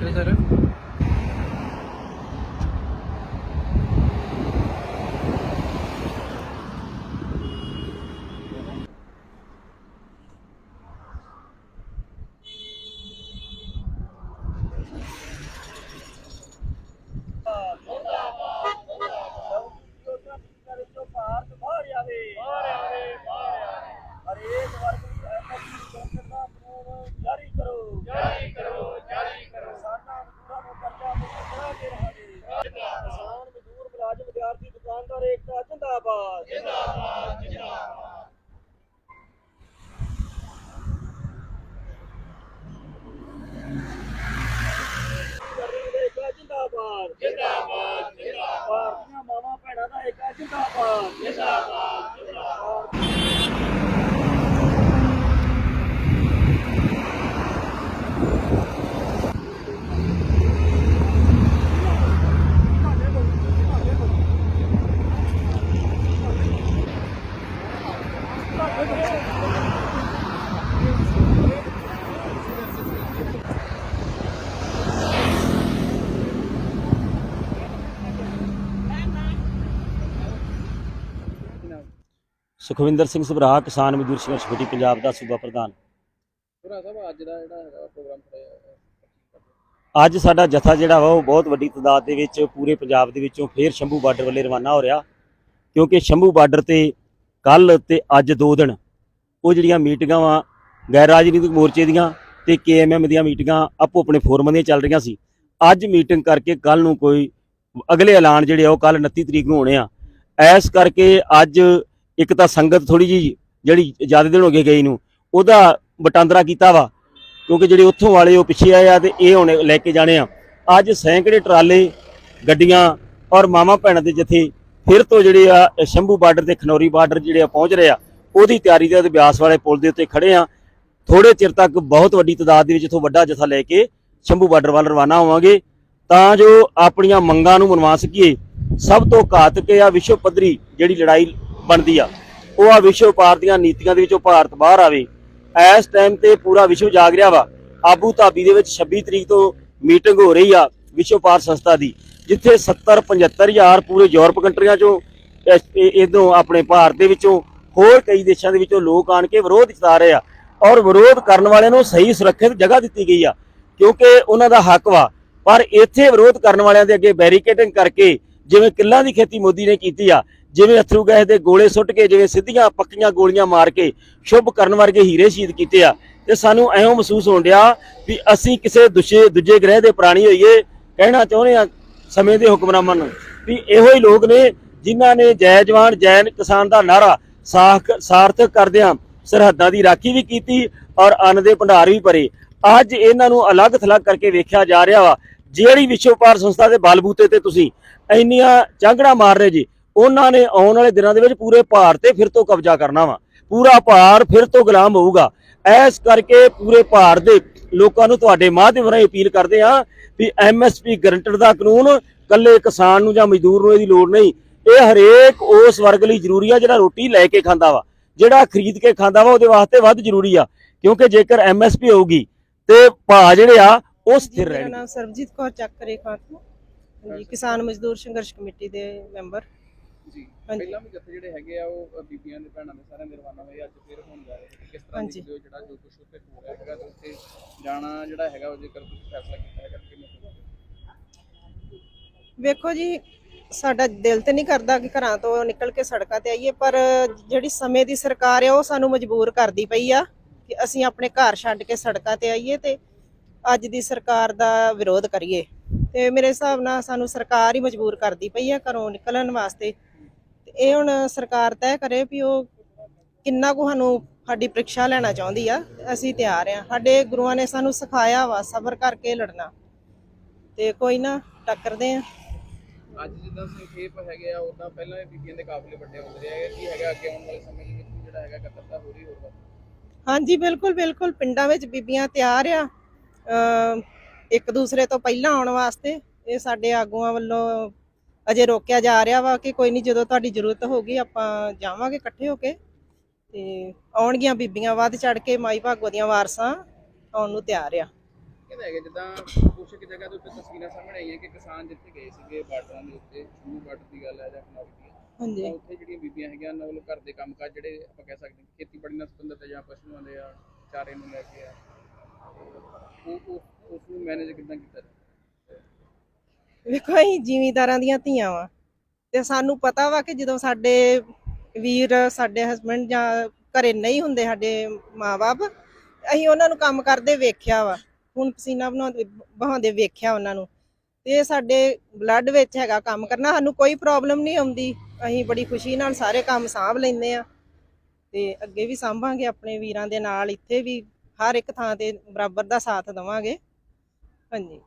Çözerim. ਕਿਸਾਨ ਏਕਤਾ ਜਿੰਦਾਬਾਦ ਜਿੰਦਾਬਾਦ ਜਿੰਦਾਬਾਦ ਸੁਖਵਿੰਦਰ ਸਿੰਘ ਸਭਰਾ ਕਿਸਾਨ ਮਜ਼ਦੂਰ ਸੰਘਰਸ਼ ਕਮੇਟੀ ਪੰਜਾਬ ਦਾ ਸੂਬਾ ਪ੍ਰਧਾਨ। ਪੁਰਾ ਸਾਹਿਬ ਅੱਜ ਦਾ ਜਿਹੜਾ ਹੈਗਾ ਪ੍ਰੋਗਰਾਮ ਥੋੜਾ ਅੱਜ ਸਾਡਾ ਜਥਾ ਜਿਹੜਾ ਵਾ ਉਹ ਬਹੁਤ ਵੱਡੀ ਤਾਦਾਦ ਦੇ ਵਿੱਚ ਪੂਰੇ ਪੰਜਾਬ ਦੇ ਵਿੱਚੋਂ ਫੇਰ ਸ਼ੰਭੂ ਬਾਰਡਰ ਵੱਲੇ ਰਵਾਨਾ ਹੋ ਰਿਹਾ। ਕਿਉਂਕਿ ਸ਼ੰਭੂ ਬਾਰਡਰ ਤੇ ਕੱਲ ਤੇ ਅੱਜ ਦੋ ਦਿਨ ਉਹ ਜਿਹੜੀਆਂ ਮੀਟਿੰਗਾਂ ਵਾ ਗੈਰ ਰਾਜਨੀਤਿਕ ਮੋਰਚੇ ਦੀਆਂ ਤੇ ਕੇਐਮਐਮ ਦੀਆਂ ਮੀਟਿੰਗਾਂ ਆਪੋ ਆਪਣੇ ਫੋਰਮਾਂ ਦੀਆਂ ਚੱਲ ਰਹੀਆਂ ਸੀ। ਅੱਜ ਮੀਟਿੰਗ ਕਰਕੇ ਕੱਲ ਨੂੰ ਕੋਈ ਅਗਲੇ ਐਲਾਨ ਜਿਹੜੇ ਆ ਉਹ ਕੱਲ 29 ਤਰੀਕ ਨੂੰ ਹੋਣੇ ਆ। ਐਸ ਕਰਕੇ ਅੱਜ ਇੱਕ ਤਾਂ ਸੰਗਤ ਥੋੜੀ ਜੀ ਜਿਹੜੀ ਜ਼ਿਆਦਾ ਦਿਨ ਹੋ ਗਏ ਗਈ ਨੂੰ, ਉਹਦਾ ਵਟਾਂਦਰਾ ਕੀਤਾ ਵਾ, ਕਿਉਂਕਿ ਜਿਹੜੇ ਉੱਥੋਂ ਵਾਲੇ ਉਹ ਪਿੱਛੇ ਆਏ ਆ ਤੇ ਇਹ ਹੁਣ ਲੈ ਕੇ ਜਾਣੇ ਆ। ਅੱਜ ਸੈਂਕੜੇ ਟਰਾਲੇ, ਗੱਡੀਆਂ ਔਰ ਮਾਮਾ ਭੈਣਾਂ ਦੇ ਜਥੇ ਫਿਰ ਤੋਂ ਜਿਹੜੇ ਆ ਸ਼ੰਭੂ ਬਾਰਡਰ ਤੇ ਖਨੌਰੀ ਬਾਰਡਰ ਜਿਹੜੇ ਆ ਪਹੁੰਚ ਰਹੇ ਆ, ਉਹਦੀ ਤਿਆਰੀ ਦੇ ਤੇ ਬਿਆਸ ਵਾਲੇ ਪੁਲ ਦੇ ਉੱਤੇ ਖੜੇ ਆ। ਥੋੜੇ ਚਿਰ ਤੱਕ ਬਹੁਤ ਵੱਡੀ ਤਾਦਾਦ ਦੇ ਵਿੱਚ ਇਥੋਂ ਵੱਡਾ ਜਥਾ ਲੈ ਕੇ ਸ਼ੰਭੂ ਬਾਰਡਰ ਵੱਲ ਰਵਾਨਾ ਹੋਵਾਂਗੇ। ਤਾਂ ਜੋ ਆਪਣੀਆਂ ਮੰਗਾਂ ਨੂੰ ਮਨਵਾ ਸਕੀਏ, ਸਭ ਤੋਂ ਘਾਤਕ ਆ ਵਿਸ਼ਵ ਪੱਧਰੀ ਜਿਹੜੀ ਲੜਾਈ ਬਣਦੀ ਆ। ਉਹ ਆ ਵਿਸ਼ਵ ਪਾਰ ਦੀਆਂ ਨੀਤੀਆਂ ਦੇ ਵਿੱਚੋਂ ਭਾਰਤ ਬਾਹਰ ਆਵੇ। ਇਸ ਟਾਈਮ ਤੇ ਪੂਰਾ ਵਿਸ਼ਵ ਜਾਗ ਰਿਹਾ ਵਾ। ਆਬੂ ਧਾਬੀ ਦੇ ਵਿੱਚ 26 ਤਰੀਕ ਤੋਂ ਮੀਟਿੰਗ ਹੋ ਰਹੀ ਆ ਵਿਸ਼ਵ ਪਾਰ ਸੰਸਥਾ ਦੀ, ਜਿੱਥੇ 70 75000 ਪੂਰੇ ਯੂਰਪ ਕੰਟਰੀਆਂ ਚੋਂ ਇਦੋਂ ਆਪਣੇ ਭਾਰਤ ਦੇ ਵਿੱਚੋਂ ਹੋਰ ਕਈ ਦੇਸ਼ਾਂ ਦੇ ਵਿੱਚੋਂ ਲੋਕ ਆਣ ਕੇ ਵਿਰੋਧ ਜਤਾ ਰਹੇ ਆ। ਔਰ ਵਿਰੋਧ ਕਰਨ ਵਾਲਿਆਂ ਨੂੰ ਸਹੀ ਸੁਰੱਖਿਅਤ ਜਗ੍ਹਾ ਦਿੱਤੀ ਗਈ ਆ, ਕਿਉਂਕਿ ਉਹਨਾਂ ਦਾ ਹੱਕ ਵਾ। ਪਰ ਇੱਥੇ ਵਿਰੋਧ ਕਰਨ ਵਾਲਿਆਂ ਦੇ ਅੱਗੇ ਬੈਰੀਕੇਡਿੰਗ ਕਰਕੇ, ਜਿਵੇਂ ਕਿੱਲਾਂ ਦੀ ਖੇਤੀ ਮੋਦੀ ਨੇ ਕੀਤੀ ਆ ਜਿਵੇਂ ਅਥਰੂ ਗੈਸ ਦੇ ਗੋਲੇ ਸੁੱਟ ਕੇ, ਜਿਵੇਂ ਸਿੱਧੀਆਂ ਪੱਕੀਆਂ ਗੋਲੀਆਂ ਮਾਰ ਕੇ ਸ਼ੁਭ ਕਰਨ ਵਰਗੇ ਹੀਰੇ ਸ਼ਹੀਦ ਕੀਤੇ ਆ। ਤੇ ਸਾਨੂੰ ਐਵੇਂ ਮਹਿਸੂਸ ਹੋਣ ਡਿਆ ਵੀ ਅਸੀਂ ਕਿਸੇ ਦੂਜੇ ਦੂਜੇ ਗ੍ਰਹਿ ਦੇ ਪ੍ਰਾਣੀ ਹੋਈਏ, ਕਹਿਣਾ ਚਾਹੁੰਦੇ ਆ ਸਮੇਂ ਦੇ ਹੁਕਮਰਾਨਾਂ ਨੂੰ ਵੀ ਇਹੋ ਹੀ ਲੋਕ ਨੇ ਜਿਨ੍ਹਾਂ ਨੇ ਜੈ ਜਵਾਨ, ਜੈ ਕਿਸਾਨ ਦਾ ਨਾਰਾ ਸਾਖ, ਸਾਰਥਕ ਕਰਦਿਆਂ ਸਰਹੱਦਾਂ ਦੀ ਰਾਖੀ ਵੀ ਕੀਤੀ ਔਰ ਅੰਨ ਦੇ ਭੰਡਾਰ ਵੀ ਭਰੇ। ਅੱਜ ਇਹਨਾਂ ਨੂੰ ਅਲੱਗ ਥਲੱਗ ਕਰਕੇ ਵੇਖਿਆ ਜਾ ਰਿਹਾ ਵਾ। ਜਿਹੜੀ ਵਿਸ਼ਵ ਪਾਰ ਸੰਸਥਾ ਦੇ ਬਲਬੂਤੇ ਤੇ ਤੁਸੀਂ ਇੰਨੀਆਂ ਚਾਂਗੜਾ ਮਾਰ ਰਹੇ ਜੀ ਉਹਨਾਂ ਨੇ ਆਉਣ ਵਾਲੇ ਦਿਨਾਂ ਦੇ ਵਿੱਚ ਪੂਰੇ ਭਾਰਤ ਤੇ ਫਿਰ ਤੋਂ ਕਬਜ਼ਾ ਕਰਨਾ ਵਾ। ਪੂਰਾ ਭਾਰ ਫਿਰ ਤੋਂ ਗੁਲਾਮ ਹੋਊਗਾ। ਐਸ ਕਰਕੇ ਪੂਰੇ ਭਾਰਤ ਦੇ ਲੋਕਾਂ ਨੂੰ ਤੁਹਾਡੇ ਮਾਧਿਅਮ ਰਾਹੀਂ ਅਪੀਲ ਕਰਦੇ ਆ ਵੀ ਐਮਐਸਪੀ ਗਰੰਟਡ ਦਾ ਕਾਨੂੰਨ ਕੱਲੇ ਕਿਸਾਨ ਨੂੰ ਜਾਂ ਮਜ਼ਦੂਰ ਨੂੰ ਇਹਦੀ ਲੋੜ ਨਹੀਂ। ਇਹ ਹਰੇਕ ਉਸ ਵਰਗ ਲਈ ਜ਼ਰੂਰੀ ਆ ਜਿਹੜਾ ਰੋਟੀ ਲੈ ਕੇ ਖਾਂਦਾ ਵਾ। ਜਿਹੜਾ ਖਰੀਦ ਕੇ ਖਾਂਦਾ ਵਾ ਉਹਦੇ ਵਾਸਤੇ ਵੱਧ ਜ਼ਰੂਰੀ ਆ। ਕਿਉਂਕਿ ਜੇਕਰ ਐਮਐਸਪੀ ਹੋਊਗੀ ਤੇ ਭਾਅ ਜਿਹੜੇ ਆ ਉਹ ਸਥਿਰ ਮੇਰਾ ਰਹਿਣਗੇ। ਨਾਮ ਸਰਬਜੀਤ ਕੌਰ ਚੱਕਰੇ ਖਾਤਮਾ ਹਾਂਜੀ ਕਿਸਾਨ ਮਜ਼ਦੂਰ ਸੰਘਰਸ਼ ਕਮੇਟੀ ਦੇ ਮੈਂਬਰ। ਜੀ। ਪਹਿਲਾਂ ਵੀ ਜੱਥੇ ਜਿਹੜੇ ਹੈਗੇ ਆ ਉਹ ਬੀਬੀਆਂ ਦੇ ਭੈਣਾਂ ਦੇ ਸਾਰਿਆਂ ਦੇ ਰਵਾਨਾ ਹੋਏ ਅੱਜ ਫਿਰ ਹੋਣ ਜਾ ਰਹੇ ਨੇ। ਕਿਸ ਤਰ੍ਹਾਂ ਹਾਂਜੀ। ਦੇਖਦੇ ਹੋ ਜਿਹੜਾ ਜੋ ਕੁਝ ਉੱਤੇ ਹੋ ਰਿਹਾ ਹੈਗਾ ਤੇ ਉੱਥੇ ਜਾਣਾ ਜਿਹੜਾ ਹੈਗਾ ਉਹ ਜੇਕਰ ਤੁਸੀਂ ਫੈਸਲਾ ਕੀਤਾ ਹੈਗਾ ਕਿ ਨਹੀਂ ਵੇਖੋ ਜੀ ਸਾਡਾ ਦਿਲ ਤੇ ਨਹੀਂ ਕਰਦਾ ਕਿ ਘਰਾਂ ਤੋਂ ਨਿਕਲ ਕੇ ਸੜਕਾਂ ਤੇ ਆਈਏ ਪਰ ਜਿਹੜੀ ਸਮੇਂ ਦੀ ਸਰਕਾਰ ਹੈ ਉਹ ਸਾਨੂੰ ਮਜਬੂਰ ਕਰਦੀ ਪਈ ਆ ਕਿ ਅਸੀਂ ਆਪਣੇ ਘਰ ਛੱਡ ਕੇ ਸੜਕਾਂ ਤੇ ਆਈਏ ਤੇ ਅੱਜ ਦੀ ਸਰਕਾਰ ਦਾ ਵਿਰੋਧ ਕਰੀਏ ਤੇ ਮੇਰੇ ਹਿਸਾਬ ਨਾਲ ਸਾਨੂੰ ਸਰਕਾਰ ਹੀ ਮਜਬੂਰ ਕਰਦੀ ਪਈ ਆ ਘਰੋਂ ਨਿਕਲਣ ਵਾਸਤੇ ਇਹ ਹੁਣ ਸਰਕਾਰ ਤੈਅ ਕਰੇ ਵੀ ਉਹ ਕਿੰਨਾ ਕੁ ਸਾਨੂੰ ਸਾਡੀ ਪ੍ਰੀਖਿਆ ਲੈਣਾ ਚਾਹੁੰਦੀ ਆ ਅਸੀਂ ਤਿਆਰ ਆ। ਸਾਡੇ ਗੁਰੂਆਂ ਨੇ ਸਾਨੂੰ ਸਿਖਾਇਆ ਵਾ ਸਬਰ ਕਰਕੇ ਲੜਨਾ। ਤੇ ਕੋਈ ਨਾ ਟੱਕਰਦੇ ਆ। ਅੱਜ ਜਿੱਦਾਂ ਸੰਖੇਪ ਹੈਗੇ ਆ ਉਦਾਂ ਪਹਿਲਾਂ ਵੀ ਬੀਬੀਆਂ ਦੇ ਕਾਫਲੇ ਵੱਡੇ ਹੁੰਦੇ ਰਹੇ ਆ ਕੀ ਹੈਗਾ ਅੱਗੇ ਆਉਣ ਵਾਲੇ ਸਮੇਂ ਦੇ ਵਿੱਚ ਜਿਹੜਾ ਹੈਗਾ ਕਤਰਤਾ ਹੋ ਰਹੀ ਹੋਊਗਾ? ਹਾਂਜੀ ਬਿਲਕੁਲ ਬਿਲਕੁਲ। ਪਿੰਡਾਂ ਵਿੱਚ ਬੀਬੀਆਂ ਤਿਆਰ ਆ। ਇੱਕ ਦੂਸਰੇ ਤੋਂ ਪਹਿਲਾਂ ਆਉਣ ਵਾਸਤੇ। ਇਹ ਸਾਡੇ ਆਗੂਆਂ ਵੱਲੋਂ ਅਜੇ ਰੋਕਿਆ ਜਾ ਰਿਹਾ ਵਾ ਕਿ ਕੋਈ ਨਹੀਂ ਜਦੋਂ ਤੁਹਾਡੀ ਜ਼ਰੂਰਤ ਹੋਗੀ ਆਪਾਂ ਜਾਵਾਂਗੇ ਇਕੱਠੇ ਹੋ ਕੇ ਤੇ ਆਉਣਗੀਆਂ ਬੀਬੀਆਂ ਵੱਧ ਚੜ ਕੇ ਮਾਈ ਭਾਗੋ ਦੀਆਂ ਵਾਰਸਾਂ ਆਉਣ ਨੂੰ ਤਿਆਰ ਆ। ਕਹਿੰਦਾ ਹੈਗਾ ਜਿੱਦਾਂ ਕੁਛ ਇੱਕ ਜਗ੍ਹਾ ਦੇ ਉੱਤੇ ਤਸਵੀਰਾਂ ਸਾਹਮਣੇ ਆਈਆਂ ਕਿ ਕਿਸਾਨ ਜਿੱਥੇ ਗਏ ਸੀਗੇ ਬਾਰਡਰਾਂ ਦੇ ਉੱਤੇ ਸ਼ੁਰੂ ਬਾਰਡਰ ਦੀ ਗੱਲ ਹੈ ਜਾਂ ਖਨੌਰੀ ਦੀ। ਹਾਂਜੀ। ਤਾਂ ਉੱਥੇ ਜਿਹੜੀਆਂ ਬੀਬੀਆਂ ਹੈਗੀਆਂ ਉਹਨਾਂ ਵੱਲੋਂ ਘਰ ਦੇ ਕੰਮਕਾਜ ਜਿਹੜੇ ਆਪਾਂ ਕਹਿ ਸਕਦੇ ਹਾਂ ਖੇਤੀਬਾੜੀ ਨਾਲ ਸੰਬੰਧਿਤ ਆ ਜਾਂ ਪਸ਼ੂਆਂ ਦੇ ਆ ਚਾਰੇ ਨੂੰ ਲੈ ਕੇ ਆ। ਉਹ ਉਹ ਉਸ ਨੂੰ ਮੈਨੇਜ ਕਿੱਦਾਂ ਕੀਤਾ? ਵੇਖੋ ਅਸੀਂ ਜ਼ਿਮੀਂਦਾਰਾਂ ਦੀਆਂ ਧੀਆਂ ਵਾ ਤੇ ਸਾਨੂੰ ਪਤਾ ਵਾ ਕਿ ਜਦੋਂ ਸਾਡੇ ਵੀਰ, ਸਾਡੇ ਹਸਬੰਡ ਜਾਂ ਘਰੇ ਨਹੀਂ ਹੁੰਦੇ ਸਾਡੇ ਮਾਪੇ ਅਸੀਂ ਉਹਨਾਂ ਨੂੰ ਕੰਮ ਕਰਦੇ ਵੇਖਿਆ ਵਾ। ਹੁਣ ਪਸੀਨਾ ਬਣਾਉਂਦੇ, ਬਹਾਉਂਦੇ ਵੇਖਿਆ ਉਹਨਾਂ ਨੂੰ। ਤੇ ਸਾਡੇ ਬਲੱਡ ਵਿੱਚ ਹੈਗਾ ਕੰਮ ਕਰਨਾ, ਸਾਨੂੰ ਕੋਈ ਪ੍ਰੋਬਲਮ ਨਹੀਂ ਆਉਂਦੀ। ਅਸੀਂ ਬੜੀ ਖੁਸ਼ੀ ਨਾਲ ਸਾਰੇ ਕੰਮ ਸਾਂਭ ਲੈਂਦੇ ਆ। ਤੇ ਅੱਗੇ ਵੀ ਸਾਂਭਾਂਗੇ, ਆਪਣੇ ਵੀਰਾਂ ਦੇ ਨਾਲ ਇੱਥੇ ਵੀ ਹਰ ਇੱਕ ਥਾਂ ਤੇ ਬਰਾਬਰ ਦਾ ਸਾਥ ਦੇਵਾਂਗੇ। ਹਾਂਜੀ।